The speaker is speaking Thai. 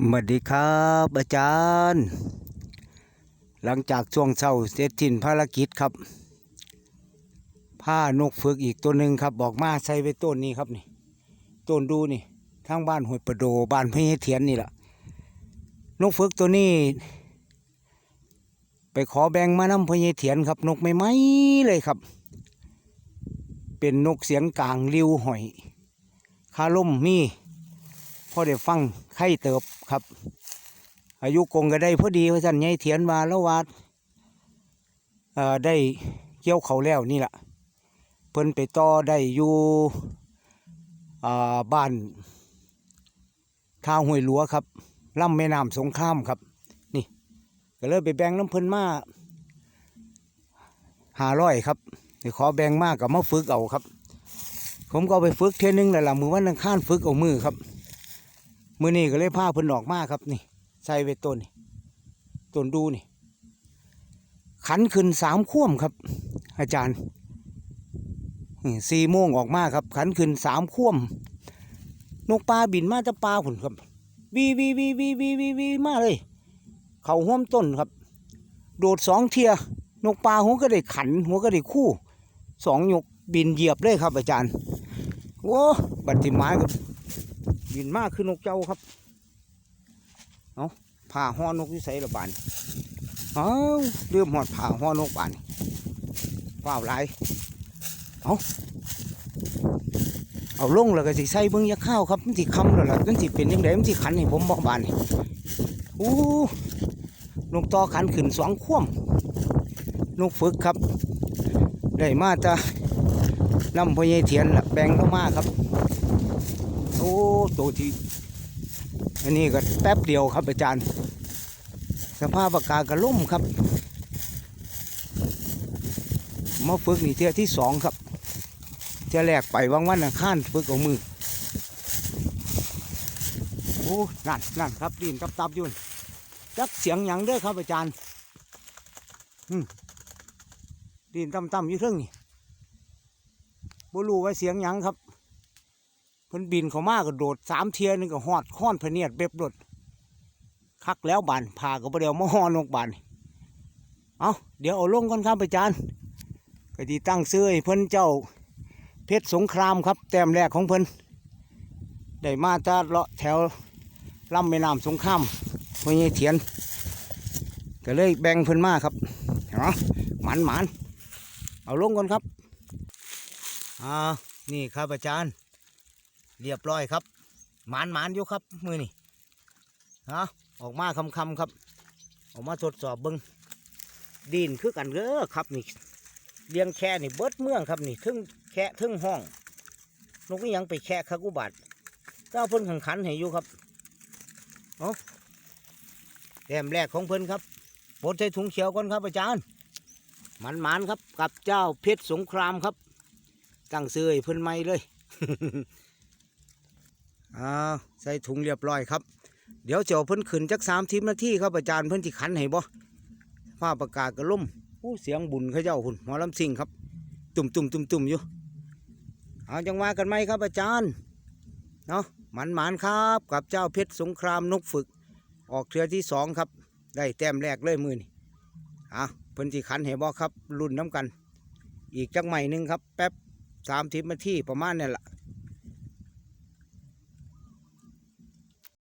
สวัสดีครับอาจารย์ หลังจากช่วงเช้าเสร็จสิ้นภารกิจครับผ้านกฝึกอีกตัวหนึ่งครับบอกมาใส่ไว้ต้นนี้ครับนี่ต้นดูนี่ทางบ้านห้วยประโดบ้านพญเทียนนี่แหละนกฝึกตัวนี้ ไปขอแบ่งมาน้ำพญเทียนครับ นกไม่ไหมเลยครับ เป็นนกเสียงกลางริ้วหอยคาล่มมี พอได้ฟังไข่เติบครับ อายุกงก็ได้พอดีพระท่านใหญ่เถียนมาแล้วว่าเอ่อได้เกี่ยวเขาแล้วนี่แหละเพิ่นไปต่อได้อยู่บ้านท่าห้วยหลัวครับล่ำแม่น้ำสงครามครับ นี่ก็เลยไปแบ่งน้ำเพิ่นมาหาร้อยครับไปขอแบ่งมากกับมาฝึกเอาครับ ผมก็ไปฝึกเท่ยนึงแหล้วล่ะมือวันอังคารฝึกเอามือครับ มื่อนี้ก็เลยพาเพิ่นออกมาครับนี่ใส่ไว้ต้นนี่ต้นดูนี่ ขันขึ้นสามข่วมครับ อาจารย์สี่โมงออกมาครับ ขันขึ้นสามข่วมนกปลาบินมาจะปลาผุนครับวีวีวีวีวีวีวีมาเลย เขาห้วมต้นครับ โดดสองเทียนกปลาหัวก็ได้ขัน หัวก็ได้คู่สองยกบินเหยียบเลยครับ อาจารย์โอ้บัดติไม้ครับ บินมากคือนกเจ้าครับ เอาผ่าห้อนกที่ใส่ระบานเอาเริ่มหอดผ่าห้อนกบานว้าวหลายเอาเอาลงแล้วก็สิใส่เบิ้งยาข้าวครับมันสิคำแล้วล่ะมันสิเป็นยังไงมันสิขันให้ผมบอกบานอู้นกต่อขันขึ้นสองข่วมนกฝึกครับ ได้มาแตะลำพญเทียนละแบ่งเข้ามาครับ โอ้ตัวที่อันนี้ก็แป๊บเดียวครับอาจารย์ สภาพอากาศก็ล่มครับมาฝึกนี่เที่ยที่สองครับเที่ยแรกไปวางวันอังคารฝึกเอามือโอ้นั่นนั่นครับดินตับตับยุ่นจักเสียงหยังเด้อครับอาจารย์ดินต่ำๆอยู่เรื่องนี่บ่รู้ว่าเสียงหยังครับ พิ่นบินเขามากก็โดดสามเทียหนึงก็หอดค้อนพเนียดเบ็บโดคักแล้วบานพาก็บ่เดียวมาหอนกบานเอาเดี๋ยวเอาลงก่อนครับอาจารย์ก็ที่ตั้งซื้อเพิ่นเจ้าเพชรสงครามครับ แต้มแรกของเพิ่นได้มาจากเลาะแถวลำแม่น้ำสงครามพญเถียนก็เลยแบ่งเพิ่นมาครับเอาหมันหมันๆเอาลงก่อนครับอ่านี่ครับอาจารย์ เรียบร้อยครับ หมานหมานอยู่ครับมือนี่ฮะออกมาคำคำครับ ออกมาทดสอบเบิงดินคือกันเด้อครับนี่เลี้ยงแค่นี่เบิดเมืองครับนี่ทึ่งแค่ทึ่งห้องนกยังไปแค่คักอุบัตเจ้าเพิ่นขังขันให้อยู่ครับเอาแต้มแรกของเพิ่นครับปดใส่ถุงเขียวก่อนครับอาจารย์หมันหมานครับกับเจ้าเพชรสงครามครับตั้งซื้อเพิ่นใหม่เลย อ่าใส่ถุงเรียบร้อยครับ เดี๋ยวเจ้าเพิ่นขึ้นจักสามทิมนาทีครับอาจารย์เพิ่นที่ขันให้บ่ฟ้าประกาศกระล่มอู้เสียงบุญเขาเจ้าหุ่นหมอลำซิงครับ ตุ่มตุ่มตุ่มตุ่มอยู่เอาจังว่ากันไหมครับอาจารย์เนาะหมันหมันครับกับเจ้าเพชรสงครามนกฝึก ออกเทือที่สองครับ ได้แต้มแรกเลยมือนี่อะเพิ่นที่ขันให้บ่ครับรุ่นน้ำกัน อีกจักใหม่หนึ่งครับ แป๊บสามทิมนาทีประมาณนี่แหละ